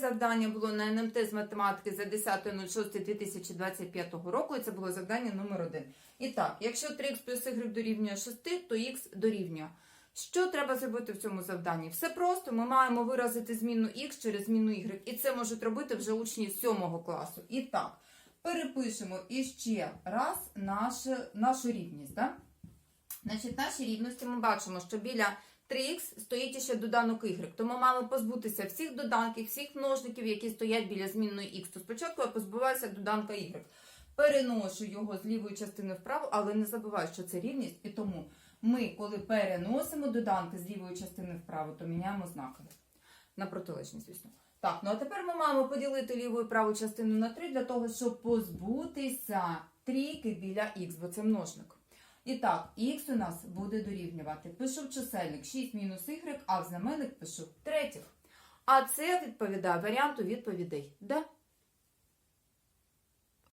завдання було на НМТ з математики за 10.06.2025 року, і це було завдання номер 1. І так, якщо 3х плюс y дорівнює 6, то х дорівнює. Що треба зробити в цьому завданні? Все просто, ми маємо виразити зміну х через зміну y, і це можуть робити вже учні 7 класу. І так, перепишемо іще раз нашу, нашу рівність. Да? Значить, в нашій рівності ми бачимо, що біля 3х стоїть ще доданок y. Тому маємо позбутися всіх доданків, всіх множників, які стоять біля змінної х. То спочатку я позбуваюся доданка y. Переношу його з лівої частини вправо, але не забуваю, що це рівність, і тому ми, коли переносимо доданки з лівої частини вправо, то міняємо знаки. На протилежність, звісно. Так, ну а тепер ми маємо поділити ліву і праву частину на 3 для того, щоб позбутися трійки біля х, бо це множник. І так, х у нас буде дорівнювати. Пишу в чисельник 6 мінус y, а в знаменник пишу третіх. А це відповідає варіанту відповідей Д.